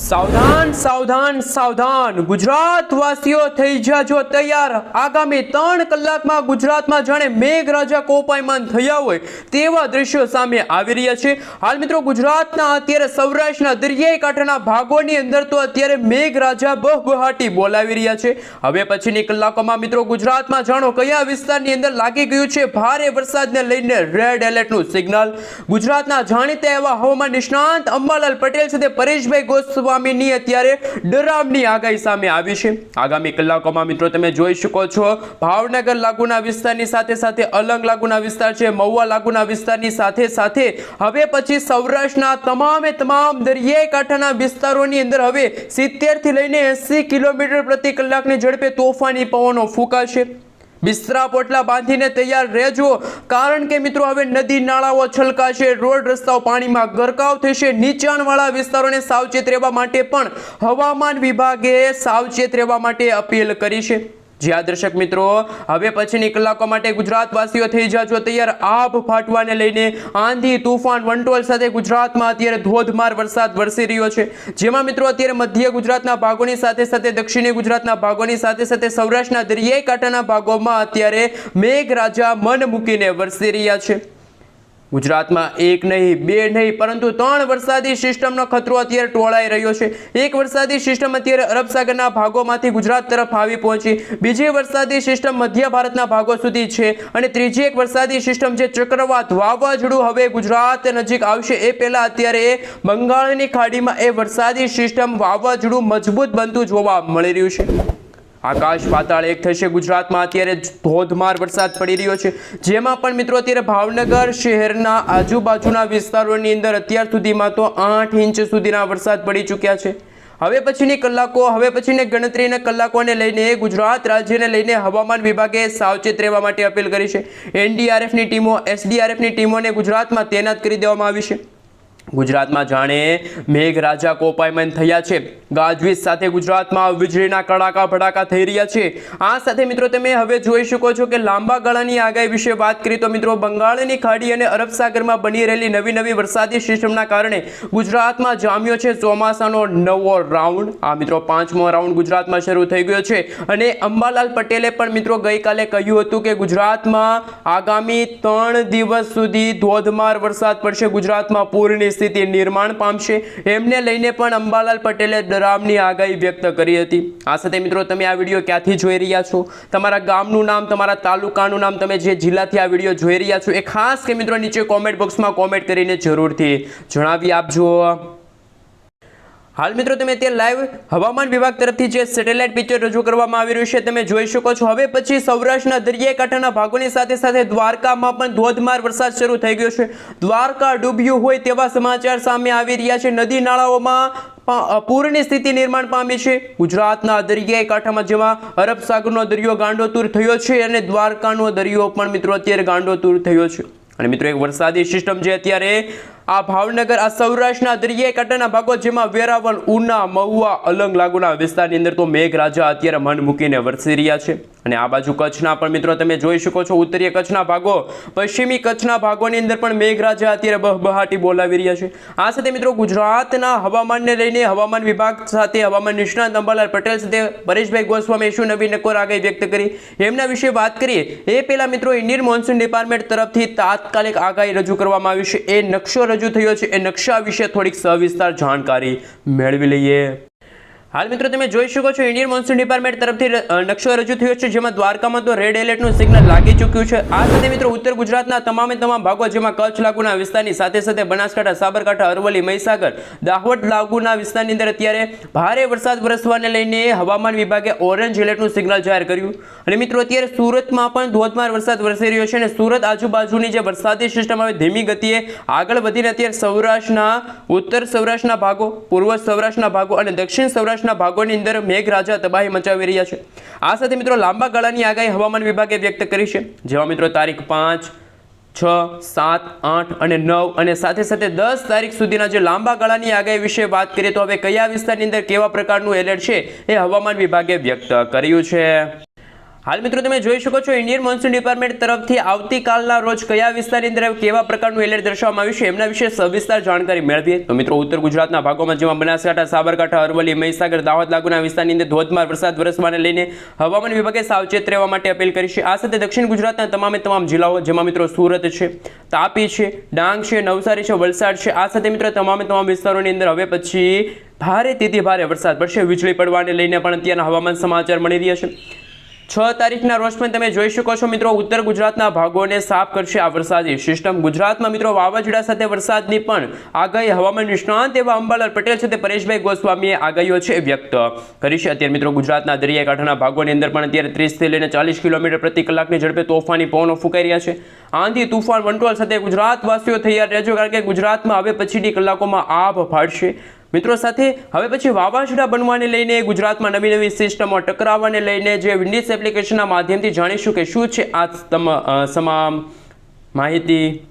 સાવધાન સાવધાન સાવધાન. ગુજરાત વાસીઓ થઈ જાજો તૈયાર. આગામી ત્રણ કલાકમાં ગુજરાતમાં જાણે મેઘરાજા કોપાયમાન થયા હોય તેવા દ્રશ્યો સામે આવી રહ્યા છે. હાલ મિત્રો ગુજરાતના અત્યારે સૌરાષ્ટ્રના દરિયાઈ કાંઠાના ભાગોની અંદર તો અત્યારે મેઘરાજા બહબહાટી બોલાવી રહ્યા છે. હવે પછીની કલાકોમાં મિત્રો ગુજરાતમાં જાણો કયા વિસ્તારની અંદર લાગી ગયું છે ભારે વરસાદને લઈને રેડ એલર્ટનું સિગ્નલ ગુજરાતના જાણીતા એવા હવામાન નિષ્ણાંત અંબાલાલ પટેલ સાથે પરેશભાઈ ગોસ્વામીની અત્યારે ડરામની આગાહી સામે આવી છે. આગામી કલાકોમાં મિત્રો તમે જોઈ શકો છો, ભાવનગર લાગુના વિસ્તારની સાથે સાથે અલંગ લાગુના વિસ્તાર છે, મહુવા લાગુના વિસ્તારની સાથે સાથે હવે પછી સૌરાષ્ટ્રના તમામે તમામ દરિયાઈ કાંઠાના વિસ્તારોની અંદર હવે સિત્તેરથી લઈને એસી કિલોમીટર પ્રતિ કલાકની ઝડપે તોફાની પવનો ફૂંકાશે. બિસ્તરા પોટલા બાંધીને તૈયાર રહેજો. કારણ કે મિત્રો, હવે નદી નાળાઓ છલકાશે, રોડ રસ્તાઓ પાણીમાં ગરકાવ થશે. નીચાણવાળા વિસ્તારોને સાવચેત રહેવા માટે પણ હવામાન વિભાગે સાવચેત રહેવા માટે અપીલ કરી છે. જ્યાં દર્શક મિત્રો, હવે પછીની કલાકો માટે ગુજરાતવાસીઓ થઈ જાજો તૈયાર. આભ ફાટવાને લઈને આંધી તુફાન વંટોલ સાથે ગુજરાતમાં અત્યારે ધોધમાર વરસાદ વરસી રહ્યો છે. જેમાં મિત્રો, અત્યારે મધ્ય ગુજરાતના ભાગોની સાથે સાથે દક્ષિણી ગુજરાતના ભાગોની સાથે સાથે સૌરાષ્ટ્રના દરિયાઈ કાંઠાના ભાગોમાં અત્યારે મેઘરાજા મન મૂકીને વરસી રહ્યા છે. ગુજરાતમાં એક નહીં, બે નહીં, પરંતુ ત્રણ વરસાદી સિસ્ટમનો ખતરો અત્યારે ટોળાઈ રહ્યો છે. એક વરસાદી સિસ્ટમ અત્યારે અરબ સાગરના ભાગોમાંથી ગુજરાત તરફ આવી પહોંચી. બીજી વરસાદી સિસ્ટમ મધ્ય ભારતના ભાગો સુધી છે અને ત્રીજી એક વરસાદી સિસ્ટમ છે ચક્રવાત વાવાઝોડું હવે ગુજરાત નજીક આવશે એ પહેલાં અત્યારે બંગાળની ખાડીમાં એ વરસાદી સિસ્ટમ વાવાઝોડું મજબૂત બનતું જોવા મળી રહ્યું છે. આકાશ પાતાળ એક થશે ગુજરાતમાં. અત્યારે ધોધમાર વરસાદ પડી રહ્યો છે. જેમાં પણ મિત્રો અત્યારે ભાવનગર શહેરના આજુબાજુના વિસ્તારોની અંદર અત્યાર સુધીમાં તો આઠ ઇંચ સુધીના વરસાદ પડી ચૂક્યા છે. હવે પછીની કલાકો, હવે પછીની ગણતરીના કલાકોને લઈને ગુજરાત રાજ્યને લઈને હવામાન વિભાગે સાવચેત રહેવા માટે અપીલ કરી છે. એનડીઆરએફની ટીમો, એસડીઆરએફની ટીમોને ગુજરાતમાં તૈનાત કરી દેવામાં આવી છે. ગુજરાતમાં જાણે મેઘરાજા કોપાયમાન થયા છે. ગાજવીજ સાથે ગુજરાતમાં વીજળીના કડાકા ભડાકા થઈ રહ્યા છે. આ સાથે મિત્રો તમે હવે જોઈ શકો છો કે લાંબા ગાળાની આગાહી વિશે વાત કરીએ તો મિત્રો બંગાળની ખાડી અને અરબ સાગરમાં બની રહેલી નવી નવી વરસાદી સિસ્ટમના કારણે ગુજરાતમાં જામ્યો છે ચોમાસાનો નવો રાઉન્ડ. આ મિત્રો પાંચમો રાઉન્ડ ગુજરાતમાં શરૂ થઈ ગયો છે. અને અંબાલાલ પટેલે પણ મિત્રો ગઈકાલે કહ્યું હતું કે ગુજરાતમાં આગામી ત્રણ દિવસ સુધી ધોધમાર વરસાદ પડશે. ગુજરાતમાં પૂરની સ્થિતિ નિર્માણ પામશે. એમને લઈને પણ અંબાલાલ પટેલે ડરામની આગાહી વ્યક્ત કરી હતી. આ સાથે મિત્રો તમે આ વીડિયો ક્યાંથી જોઈ રહ્યા છો? તમારા ગામનું નામ, તમારા તાલુકાનું નામ તમે જે જિલ્લાથી આ વીડિયો જોઈ રહ્યા છો, એ ખાસ કે મિત્રો નીચે કોમેન્ટ બોક્સમાં કોમેન્ટ કરીને જરૂરથી જણાવી આપજો. હાલ મિત્રો તમે અત્યારે લાઈવ હવામાન વિભાગ તરફથી જે સેટેલાઇટ પિક્ચર રજૂ કરવામાં આવી રહ્યું છે, તમે જોઈ શકો છો. હવે પછી સૌરાષ્ટ્રના દરિયાઈ કાંઠાના ભાગોની સાથે સાથે દ્વારકામાં પણ ધોધમાર વરસાદ શરૂ થઈ ગયો છે. દ્વારકા ડૂબ્યું હોય તેવા સમાચાર સામે આવી રહ્યા છે. નદી નાળાઓમાં પૂરની સ્થિતિ નિર્માણ પામી છે. ગુજરાતના દરિયાઈ કાંઠામાં જેમાં અરબ સાગરનો દરિયો ગાંડોતુર થયો છે અને દ્વારકાનો દરિયો પણ મિત્રો અત્યારે ગાંડોતુર થયો છે. અને મિત્રો એક વરસાદી સિસ્ટમ જે અત્યારે આ ભાવનગર, આ સૌરાષ્ટ્રના દરિયાઈ કાંઠાના ભાગો જેમાં વેરાવળ, ઉના, મહુવા, અલંગ લાગુના વિસ્તારની અંદર તો મેઘરાજા અત્યારે મન મૂકીને વરસી રહ્યા છે. અને આ બાજુ કચ્છના પણ મિત્રો તમે જોઈ શકો છો, ઉત્તરીય કચ્છના ભાગો, પશ્ચિમી કચ્છના ભાગોની અંદર પણ મેઘરાજા અત્યારે બહબહાટી બોલાવી રહ્યા છે. આ સાથે મિત્રો ગુજરાતના હવામાનને લઈને હવામાન વિભાગ સાથે હવામાન નિષ્ણાત અંબાલાલ પટેલ સાથે પરેશભાઈ ગોસ્વામી, શું નવી નકોર આગાહી વ્યક્ત કરી? એમના વિશે વાત કરીએ, એ પહેલાં મિત્રો ઇન્ડિયન મોન્સૂન ડિપાર્ટમેન્ટ તરફથી તાત્કાલિક આગાહી રજૂ કરવામાં આવી છે. એ નકશો રજૂ થયો છે એ નકશા વિશે થોડીક સવિસ્તાર જાણકારી મેળવી લઈએ. હાલ મિત્રો તમે જોઈ શકો છો ઇન્ડિયન મોન્સૂન ડિપાર્ટમેન્ટ તરફથી નકશો રજૂ થયો છે, જેમાં દ્વારકામાં તો રેડ એલર્ટનું સિગ્નલ લાગી ચૂક્યું છે. આ સાથે મિત્રો ઉત્તર ગુજરાતના તમામે તમામ ભાગો, જેમાં કચ્છ લાગુના વિસ્તારની સાથે સાથે બનાસકાંઠા, સાબરકાંઠા, અરવલ્લી, મહીસાગર, દાહોદ લાગુના વિસ્તારની અંદર અત્યારે ભારે વરસાદ વરસવાને લઈને હવામાન વિભાગે ઓરેન્જ એલર્ટનું સિગ્નલ જાહેર કર્યું. અને મિત્રો અત્યારે સુરતમાં પણ ધોધમાર વરસાદ વરસી રહ્યો છે અને સુરત આજુબાજુની જે વરસાદી સિસ્ટમ હવે ધીમી ગતિએ આગળ વધીને અત્યારે સૌરાષ્ટ્રના, ઉત્તર સૌરાષ્ટ્રના ભાગો, પૂર્વ સૌરાષ્ટ્રના ભાગો અને દક્ષિણ સૌરાષ્ટ્રના ભાગોની અંદર મેઘરાજા તબાહી મચાવી રહ્યા છે. આ સાથે મિત્રો લાંબા ગાળાની આગાહી હવામાન વિભાગે વ્યક્ત કરી છે. જેમાં મિત્રો તારીખ પાંચ, છ, સાત, આઠ અને નવ અને સાથે સાથે દસ તારીખ સુધીના જે લાંબા ગાળાની આગાહી વિશે વાત કરીએ તો હવે કયા વિસ્તારની અંદર કેવા પ્રકારનું એલર્ટ છે એ હવામાન વિભાગે વ્યક્ત કર્યું છે. હાલ મિત્રો તમે જોઈ શકો છો ઇન્ડિયન મોન્સૂન ડિપાર્ટમેન્ટ તરફથી આવતીકાલના રોજ કયા વિસ્તારની અંદર કેવા પ્રકારનું એલર્ટ દર્શાવવામાં આવ્યું છે એમના વિશે સવિસ્તાર જાણકારી મેળવીએ. તો મિત્રો ઉત્તર ગુજરાતના ભાગોમાં જેમાં બનાસકાંઠા, સાબરકાંઠા, અરવલ્લી, મહીસાગર, દાહોદ લાગુના વિસ્તારની અંદર ધોધમાર વરસાદ વરસવાને લઈને હવામાન વિભાગે સાવચેત રહેવા માટે અપીલ કરી છે. આ સાથે દક્ષિણ ગુજરાતના તમામે તમામ જિલ્લાઓ જેમાં મિત્રો સુરત છે, તાપી છે, ડાંગ છે, નવસારી છે, વલસાડ છે, આ સાથે મિત્રો તમામે તમામ વિસ્તારોની અંદર હવે પછી ભારે તેથી ભારે વરસાદ પડશે. વીજળી પડવાને લઈને પણ અત્યારના હવામાન સમાચાર મળી રહ્યા છે. છ તારીખના રોજ પણ તમે જોઈ શકો છો મિત્રો, ઉત્તર ગુજરાતના ભાગોને સાફ કરશે આ વરસાદી સિસ્ટમ. ગુજરાતમાં મિત્રો વાવાઝોડા સાથે વરસાદની પણ આગાહી, હવામાન નિષ્ણાંત એવા અંબાલાલ પટેલ છે તે પરેશભાઈ ગોસ્વામીએ આગાહીઓ છે વ્યક્ત કરી છે. અત્યારે મિત્રો ગુજરાતના દરિયાકાંઠાના ભાગોની અંદર પણ અત્યારે ત્રીસથી લઈને ચાલીસ કિલોમીટર પ્રતિ કલાકની ઝડપે તોફાની પવનો ફૂંકાઈ રહ્યા છે. આંધી તુફાન, વંટોળ સાથે ગુજરાતવાસીઓ તૈયાર રહેજો, કારણ કે ગુજરાતમાં હવે પછીની કલાકોમાં આભ ફાટશે. મિત્રો સાથે હવે પછી વાવાઝોડા બનવાને લઈને ગુજરાતમાં નવી નવી સિસ્ટમો ટકરાવવાને લઈને જે વિન્ડિસ એપ્લિકેશનના માધ્યમથી જાણીશું કે શું છે આ તમામ માહિતી.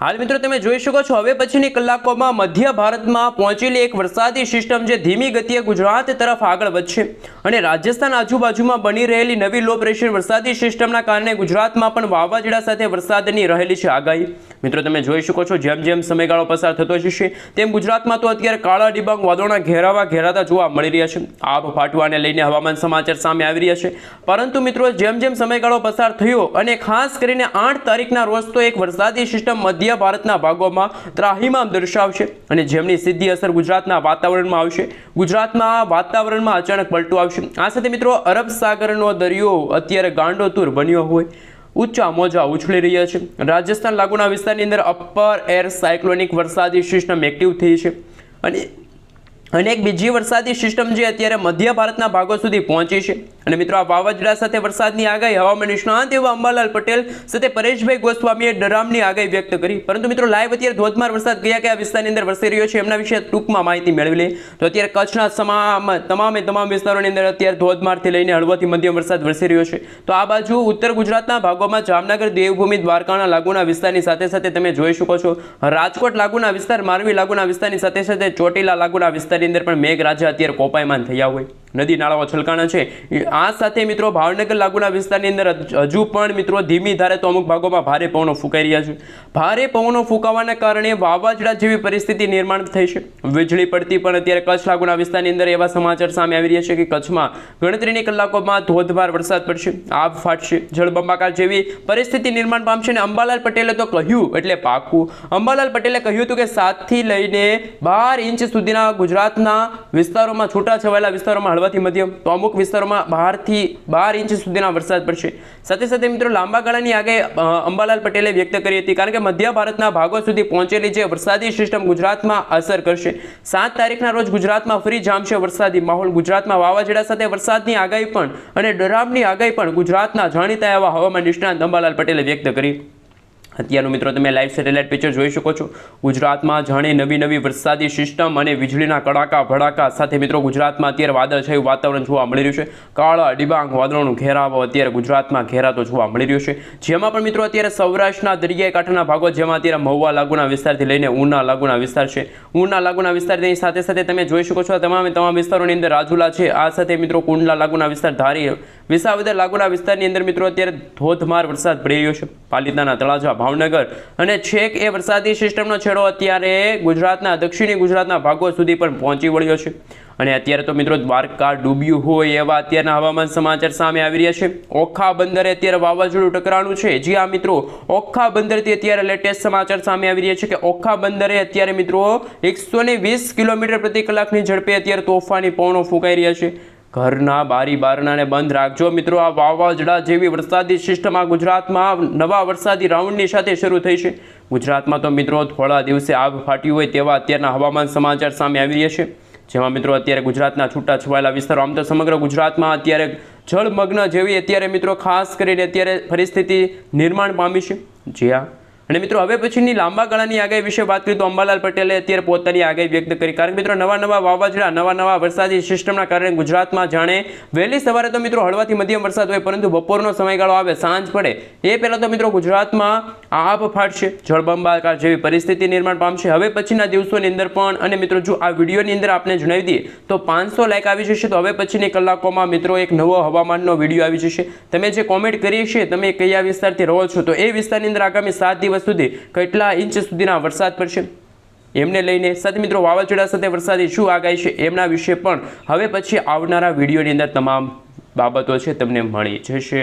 હાલ મિત્રો તમે જોઈ શકો છો, હવે પછીની કલાકોમાં મધ્ય ભારતમાં પહોંચેલી એક વરસાદી સિસ્ટમ જે ધીમી ગતિએ ગુજરાત તરફ આગળ વધશે. અને રાજસ્થાન આજુબાજુમાં બની રહેલી નવી લો પ્રેશર વરસાદી સિસ્ટમના કારણે ગુજરાતમાં પણ વાવાઝોડા સાથે વરસાદની રહેલી છે આગાહી. મિત્રો તમે જોઈ શકો છો, જેમ જેમ સમયગાળો પસાર થતો જશે, તેમ ગુજરાતમાં તો અત્યારે કાળા ડિબાંગ વાદળોના ઘેરાવા ઘેરાતા જોવા મળી રહ્યા છે. આબ ફાટવાને લઈને હવામાન સમાચાર સામે આવી રહ્યા છે. પરંતુ મિત્રો જેમ જેમ સમયગાળો પસાર થયો અને ખાસ કરીને આઠ તારીખના રોજ તો એક વરસાદી સિસ્ટમ મધ્ય ભારતના ભાગોમાં ત્રાહિમામ દર્શાવશે અને જેમની સીધી અસર ગુજરાતના વાતાવરણમાં આવશે. ગુજરાતમાં વાતાવરણમાં અચાનક પલટો આવશે. આ સાથે મિત્રો અરબ સાગરનો દરિયો અત્યારે ગાંડોતુર બન્યો હોય. ઊંચા મોજા ઉછળી રહ્યા છે. રાજસ્થાન લાગુના વિસ્તારની અંદર અપર એર સાયક્લોનિક વરસાદી સિસ્ટમ એક્ટિવ થઈ છે. અને અને એક બીજી વરસાદી સિસ્ટમ જે અત્યારે મધ્ય ભારતના ભાગો સુધી પહોંચી છે. અને મિત્રો, આ વાવાઝોડા સાથે વરસાદની આગાહી, હવામાન નિષ્ણાંત એવા અંબાલાલ પટેલ સાથે પરેશભાઈ ગોસ્વામીએ ડરામની આગાહી વ્યક્ત કરી. પરંતુ મિત્રો, લાઈવ અત્યારે ધોધમાર વરસાદ કયા કયા વિસ્તારની અંદર વરસી રહ્યો છે, એમના વિશે ટૂંકમાં માહિતી મેળવી લે. તો અત્યારે કચ્છના તમામ, તમામે તમામ વિસ્તારોની અંદર અત્યારે ધોધમારથી લઈને હળવાથી મધ્યમ વરસાદ વરસી રહ્યો છે. તો આ બાજુ ઉત્તર ગુજરાતના ભાગોમાં જામનગર, દેવભૂમિ, દ્વારકાના લાગુના વિસ્તારની સાથે સાથે તમે જોઈ શકો છો. રાજકોટ લાગુના વિસ્તાર, મારવી લાગુના વિસ્તારની સાથે સાથે ચોટીલા લાગુના વિસ્તારની અંદર પણ મેઘરાજા અત્યારે કોપાયમાન થયા હોય. નદી નાળાઓ છલકાણા છે. આ સાથે મિત્રો ભાવનગર લાગુના વિસ્તારની અંદર હજુ પણ મિત્રો ધીમી ધારે તો અમુક ભાગોમાં ભારે પવનો ફૂંકાઈ રહ્યા છે. ભારે પવનો ફૂંકાવાના કારણે વાવાઝોડા જેવી પરિસ્થિતિ નિર્માણ થઈ છે. વીજળી પડતી પણ અત્યારે કચ્છ લાગુના વિસ્તારની અંદર એવા સમાચાર સામે આવી રહ્યા છે કે કચ્છમાં ગણતરીની કલાકોમાં ધોધમાર વરસાદ પડશે, આગ ફાટશે, જળબંબાકાર જેવી પરિસ્થિતિ નિર્માણ પામશે અને અંબાલાલ પટેલે તો કહ્યું એટલે પાકું. અંબાલાલ પટેલે કહ્યું હતું કે સાતથી લઈને બાર ઇંચ સુધીના ગુજરાતના વિસ્તારોમાં છૂટા છવાયેલા વિસ્તારોમાં હળવાથી મધ્યમ તો અમુક વિસ્તારોમાં બારથી બાર ઇંચ સુધીના વરસાદ પડશે. સાથે સાથે મિત્રો લાંબા ગાળાની આગાહી અંબાલાલ પટેલે વ્યક્ત કરી હતી કારણ કે મધ્ય ભારતના ભાગો સુધી પહોંચેલી જે વરસાદી સિસ્ટમ ગુજરાતમાં અસર કરશે. સાત તારીખના રોજ ગુજરાતમાં ફરી જામશે વરસાદી માહોલ. ગુજરાતમાં વાવાઝોડા સાથે વરસાદની આગાહી પણ અને ડરામની આગાહી પણ ગુજરાતના જાણીતા એવા હવામાન નિષ્ણાંત અંબાલાલ પટેલે વ્યક્ત કરી. અત્યારનું મિત્રો, તમે લાઈવ સેટેલાઇટ પિક્ચર જોઈ શકો છો. ગુજરાતમાં જાણે નવી નવી વરસાદી સિસ્ટમ અને વીજળીના કડાકા ભડાકા સાથે મિત્રો, ગુજરાતમાં અત્યારે વાદળછાયું વાતાવરણ જોવા મળી રહ્યું છે. કાળા ડિબાંગ વાદળોનું ઘેરાવો અત્યારે ગુજરાતમાં ઘેરાતો જોવા મળી રહ્યો છે. જેમાં પણ મિત્રો, અત્યારે સૌરાષ્ટ્રના દરિયાઈ કાંઠાના ભાગો, જેમાં અત્યારે મહુવા લાગુના વિસ્તારથી લઈને ઉના લાગુના વિસ્તાર છે. ઉના લાગુના વિસ્તારની સાથે સાથે તમે જોઈ શકો છો તમામે તમામ વિસ્તારોની અંદર રાજુલા છે. આ સાથે મિત્રો, કુંડલા લાગુના વિસ્તાર, ધારી, વિસાવદર લાગુના વિસ્તારની અંદર મિત્રો, અત્યારે ધોધમાર વરસાદ પડી રહ્યો છે. પાલિતાના તળાજા ભાવનગર. અને છેક એ વરસાદી સિસ્ટમનો છેડો અત્યારે ગુજરાતના, દક્ષિણી ગુજરાતના ભાગો સુધી પણ પહોંચી વળ્યો છે. અને અત્યારે તો મિત્રો દ્વારકા ડૂબ્યું હોય એવા અત્યારના હવામાન સમાચાર સામે આવી રહ્યા છે. ઓખા બંદરે અત્યારે વાવાઝોડું ટકરાણું છે. જી આ મિત્રો, ઓખા બંદરથી અત્યારે લેટેસ્ટ સમાચાર સામે આવી રહ્યા છે કે ઓખા બંદરે અત્યારે મિત્રો એકસો કિલોમીટર પ્રતિ કલાકની ઝડપે અત્યારે તોફાની પવનો ફૂંકાઈ રહ્યા છે. ઘરના બારી બારણાને બંધ રાખજો. મિત્રો, આ વાવાઝોડા જેવી વરસાદી સિસ્ટમ આ ગુજરાતમાં નવા વરસાદી રાઉન્ડની સાથે શરૂ થઈ છે. ગુજરાતમાં તો મિત્રો થોડા દિવસે આગ ફાટી હોય તેવા અત્યારના હવામાન સમાચાર સામે આવી રહ્યા છે. જેમાં મિત્રો અત્યારે ગુજરાતના છૂટા છવાયેલા વિસ્તારો, આમ તો સમગ્ર ગુજરાતમાં અત્યારે જળમગ્ન જેવી અત્યારે મિત્રો ખાસ કરીને અત્યારે પરિસ્થિતિ નિર્માણ પામી છે. જી આ અને મિત્રો, હવે પછીની લાંબા ગાળાની આગાહી વિશે વાત કરીએ તો અંબાલાલ પટેલે અત્યારે પોતાની આગાહી વ્યક્ત કરી. કારણ કે મિત્રો, નવા નવા વાવાઝોડા, નવા નવા વરસાદી સિસ્ટમના કારણે ગુજરાતમાં જાણે વહેલી સવારે તો મિત્રો હળવાથી મધ્યમ વરસાદ હોય, પરંતુ બપોરનો સમયગાળો આવે, સાંજ પડે. એ પહેલાં તો મિત્રો ગુજરાતમાં આભ ફાટશે, જળબંબાકાર જેવી પરિસ્થિતિ નિર્માણ પામશે. હવે પછીના દિવસોની અંદર પણ, અને મિત્રો, જો આ વિડીયોની અંદર આપણે જણાવી દઈએ, તો પાંચસો લાઇક આવી જશે. તો હવે પછીની કલાકોમાં મિત્રો એક નવો હવામાનનો વીડિયો આવી જશે. તમે જે કોમેન્ટ કરી છે તમે કયા વિસ્તારથી રહો છો, તો એ વિસ્તારની અંદર આગામી સાત દિવસ સુધી કેટલા ઇંચ સુધીના વરસાદ પડશે? એમને લઈને સાથે મિત્રો, વાવાઝોડા સાથે વરસાદી શું આગાહી છે એમના વિશે પણ હવે પછી આવનારા વિડીયોની અંદર તમામ બાબતો છે, તમને મળી જશે.